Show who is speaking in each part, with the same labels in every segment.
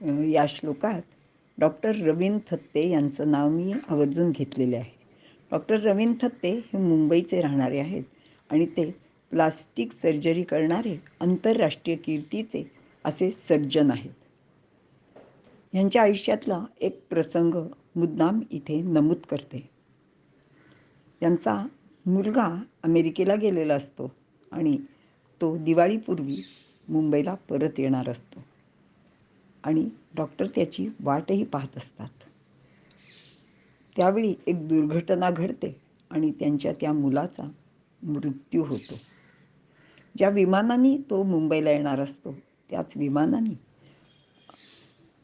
Speaker 1: या श्लोकात डॉक्टर रवींद्र थत्ते यांचं नाव मी आवर्जून घेतलेले आहे. डॉक्टर रवींद्र थत्ते हे मुंबईचे राहणारे आहेत आणि ते प्लास्टिक सर्जरी करणारे आंतरराष्ट्रीय कीर्तीचे असे सर्जन आहेत. ह्यांच्या आयुष्यातला एक प्रसंग मुद्दाम इथे नमूद करते. यांचा मुलगा अमेरिकेला गेलेला असतो आणि तो दिवाळीपूर्वी मुंबईला परत येणार असतो. आणि डॉक्टर त्याची वाटही पाहत असतात. त्यावेळी एक दुर्घटना घडते आणि त्यांच्या त्या मुलाचा मृत्यू होतो. ज्या विमानाने तो मुंबईला येणार असतो त्याच विमानाने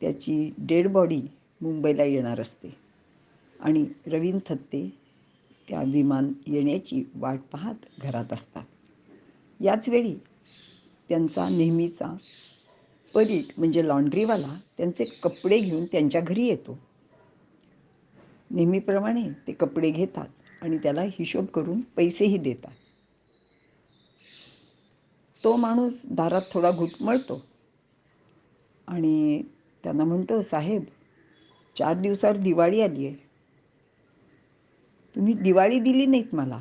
Speaker 1: त्याची डेड बॉडी मुंबईला येणार असते. आणि रवींद्र थत्ते त्या विमान येण्याची वाट पाहत घरात असतात. याच वेळी त्यांचा नेहमीचा परीट म्हणजे लॉन्ड्रीवाला त्यांचे कपडे घेऊन त्यांच्या घरी येतो. नेहमीप्रमाणे ते कपडे घेतात आणि त्याला हिशोब करून पैसेही देतात. तो माणूस दारात थोडा घुटमळतो आणि त्यांना म्हणतो साहेब चार दिवसावर दिवाळी आली आहे. तुम्ही दिवाळी दिली नाहीत मला.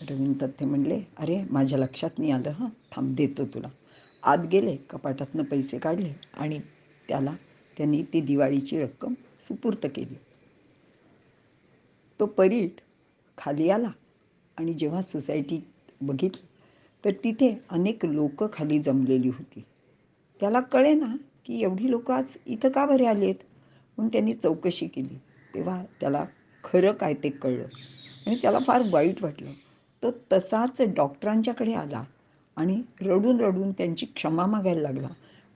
Speaker 1: रवींद्र तथ्य म्हणले अरे माझ्या लक्षात नाही आलं हां. थांब देतो तुला. आत गेले कपाटातनं पैसे काढले आणि त्याला त्यांनी ती दिवाळीची रक्कम सुपूर्त केली. तो परीट खाली आला आणि जेव्हा सोसायटीत बघितलं तर तिथे अनेक लोक खाली जमलेली होती. त्याला कळे ना की एवढी लोक आज इथं का बरे आली आहेत म्हणून त्यांनी चौकशी केली. तेव्हा त्याला खरं काय ते कळलं. आणि त्याला फार वाईट वाटलं. तो तसाच डॉक्टरांच्याकडे आला. आणि रडून रडून त्यांची क्षमा मागायला लागला.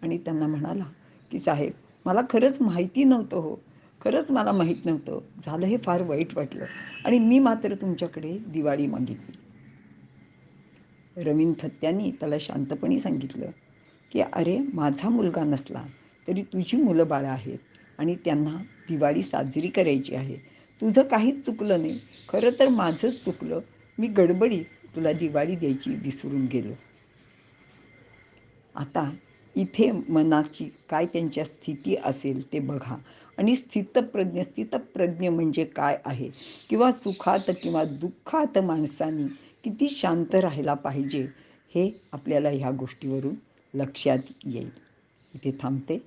Speaker 1: आणि त्यांना म्हणाला की साहेब मला खरंच माहिती नव्हतं हो. खरंच मला माहीत नव्हतं. झालं हे फार वाईट वाटलं. आणि मी मात्र तुमच्याकडे दिवाळी मागितली. रवीन थत्त्यांनी त्याला शांतपणे सांगितलं की अरे माझा मुलगा नसला तरी तुझी मुलं बाळं आहेत आणि त्यांना दिवाळी साजरी करायची आहे. तुझं काहीच चुकलं नाही. खरं तर माझंच चुकलं. मी गडबडीत तुला दिवाळी द्यायची विसरून गेलो. आता इथे मनाची काय त्यांच्या स्थिती असेल ते बघा. आणि स्थितप्रज्ञ स्थितप्रज्ञ म्हणजे काय आहे? किंवा सुखात किंवा दुःखात माणसानी किती शांत राहायला पाहिजे हे आपल्याला ह्या गोष्टीवरून लक्षात येईल. इथे थांबते.